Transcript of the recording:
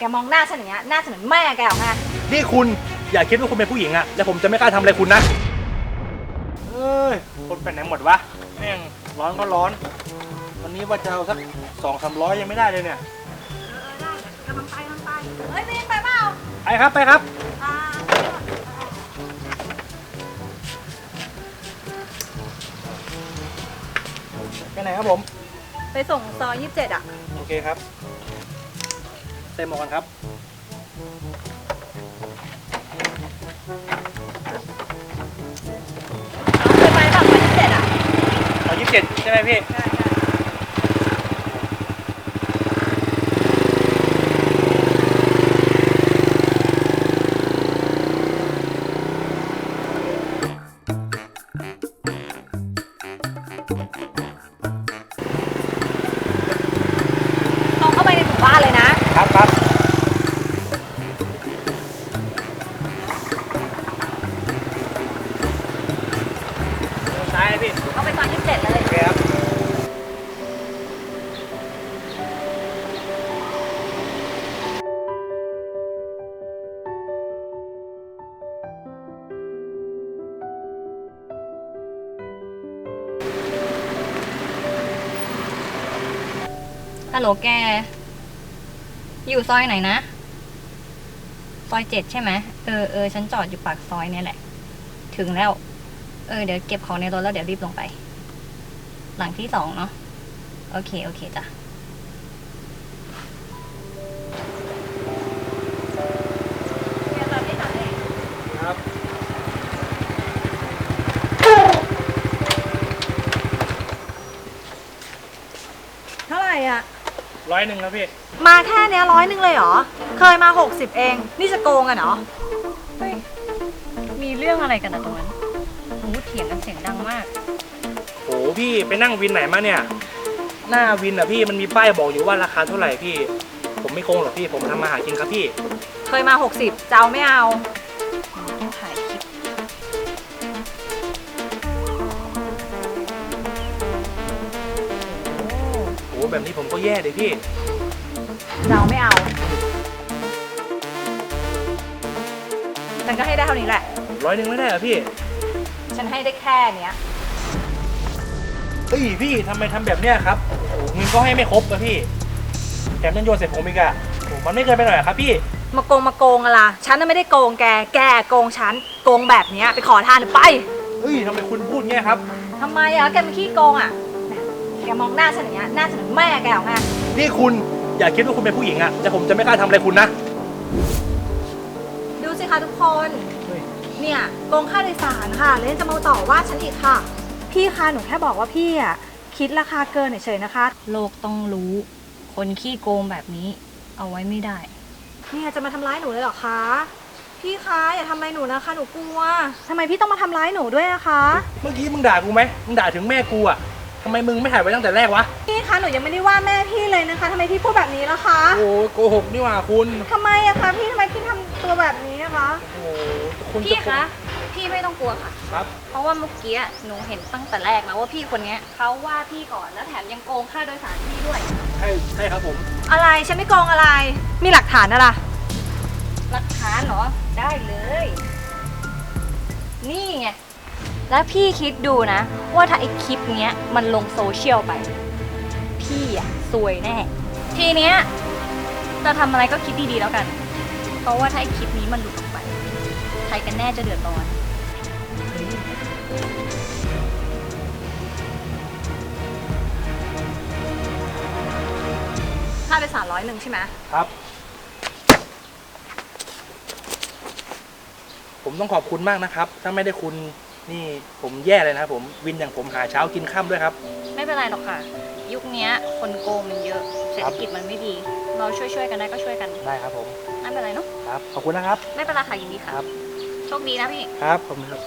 แกมองหน้าฉันอย่างเงี้ยหน้าฉันเหมือนแม่แกเหรอไงนี่คุณอย่าคิดว่าคุณเป็นผู้หญิงอะแล้วผมจะไม่กล้าทำอะไรคุณนะเอ้ยคนไปไหนหมดวะแม่งร้อนก็ร้อน วันนี้ว่าจะเอาสักสองสามร้อยยังไม่ได้เลยเนี่ยได้กำลังไปกำลังไปเฮ้ยมีนไปเปล่าไปครับไปครับ อ่าไปไหนครับผม ไปส่งซอยยี่สิบเจ็ดอะ โอเคครับ เต็มหมวกกันครับน้องเคยไปเปล่าซอยยี่สิบเจ็ดอะตอนยี่สิบเจ็ดใช่ไหมพี่ ใช่ใช่ ฮัลโหลแก อยู่ซอยไหนนะ ซอยเจ็ดใช่ไหมเออเออฉันจอดอยู่ปากซอยเนี่ยแหละ ถึงแล้ว เออเดี๋ยวเก็บของในรถแล้วเดี๋ยวรีบลงไป หลังที่สองเนาะ โอเค โอเคจ้ะ ร้อยหนึ่งครับพี่ มาแค่เนี้ยร้อยหนึ่งเลยเหรอ เคยมา 60 เอง นี่จะโกงกันเหรอเฮ้ยมีเรื่องอะไรกันอะตรงนั้นหูเถียงกันเสียงดังมาก โหพี่ไปนั่งวินไหนมาเนี่ย หน้าวินอะพี่มันมีป้ายบอกอยู่ว่าราคาเท่าไหร่พี่ ผมไม่โกงหรอกพี่ผมทำมาหากินครับพี่ เคยมา 60 จะเอาไม่เอา ต้องถ่าย แบบนี้ผมก็แย่เลยพี่จะเอาไม่เอา ฉันก็ให้ได้เท่านี้แหละ ร้อยหนึ่งไม่ได้เหรอพี่ ฉันให้ได้แค่เนี้ย เฮ้ยพี่ทำไมทำแบบเนี้ยครับโอ้โหเงินก็ให้ไม่ครบอะพี่แถมยังโยนใส่ผมอีกอะโอ้โหมันไม่เกินไปหน่อยเหรอครับพี่ มาโกงมาโกงอะไรฉันน่ะไม่ได้โกงแก แกโกงฉัน โกงแบบเนี้ยไปขอทานไป เฮ้ยทำไมคุณพูดเงี้ยครับ ทำไมอะแกเป็นขี้โกงอะ แกมองหน้าฉันอย่างเงี้ยหน้าฉันเหมือนแม่แกเหรอไงนี่คุณอย่าคิดว่าคุณเป็นผู้หญิงอะแล้วผมจะไม่กล้าทำอะไรคุณนะ ดูสิคะทุกคนเฮ้ยเนี่ยโกงค่าโดยสารค่ะแล้วยังจะมาต่อว่าฉันอีกค่ะ พี่คะหนูแค่บอกว่าพี่อะคิดราคาเกินเฉยๆนะคะ โลกต้องรู้ คนขี้โกงแบบนี้ เอาไว้ไม่ได้ เนี่ยจะมาทำร้ายหนูเลยเหรอคะ พี่คะอย่าทำอะไรหนูนะคะ หนูกลัว ทำไมพี่ต้องมาทำร้ายหนูด้วยนะคะ เมื่อกี้มึงด่ากูไหมมึงด่าถึงแม่กูอะ ทำไมมึงไม่ถ่ายไว้ตั้งแต่แรกวะ พี่คะหนูยังไม่ได้ว่าแม่พี่เลยนะคะทำไมพี่พูดแบบนี้ล่ะคะโอ้โหโกหกนี่หว่าคุณ ทำไมอะคะพี่ทำไมพี่ทำตัวแบบนี้อะคะ โอ้โหคุณพี่จคะพี่ไม่ต้องกลัวค่ะ ครับ เพราะว่าเมื่อกี้หนูเห็นตั้งแต่แรกแล้วว่าพี่คนเนี้ยเขาว่าพี่ก่อนแล้วแถมยังโกงค่าโดยสารพี่ด้วย ใช่ ใช่ครับผม อะไรฉันไม่โกงอะไร มีหลักฐานอะไร หลักฐานเหรอ ได้เลย นี่ไง แล้วพี่คิดดูนะ ว่าถ้าไอคลิปเนี้ยมันลงโซเชียลไป พี่อะซวยแน่ ทีเนี้ยจะทำอะไรก็คิดดีๆแล้วกัน เพราะว่าถ้าไอคลิปนี้มันหลุดออกไป ใครกันแน่จะเดือดร้อน ค่าโดยสารร้อยหนึ่งใช่ไหมครับ ผมต้องขอบคุณมากนะครับ ถ้าไม่ได้คุณ นี่ผมแย่เลยนะครับผมวินอย่างผมหาเช้ากินค่ำด้วยครับ ไม่เป็นไรหรอกค่ะ ยุคเนี้ยคนโกงมันเยอะเศรษฐกิจมันไม่ดี เราช่วยๆกันได้ก็ช่วยกันได้ครับผมไม่เป็นไรเนาะครับขอบคุณนะครับ ไม่เป็นไรค่ะยินดีค่ะ ครับ โชคดีนะพี่ครับผมครับ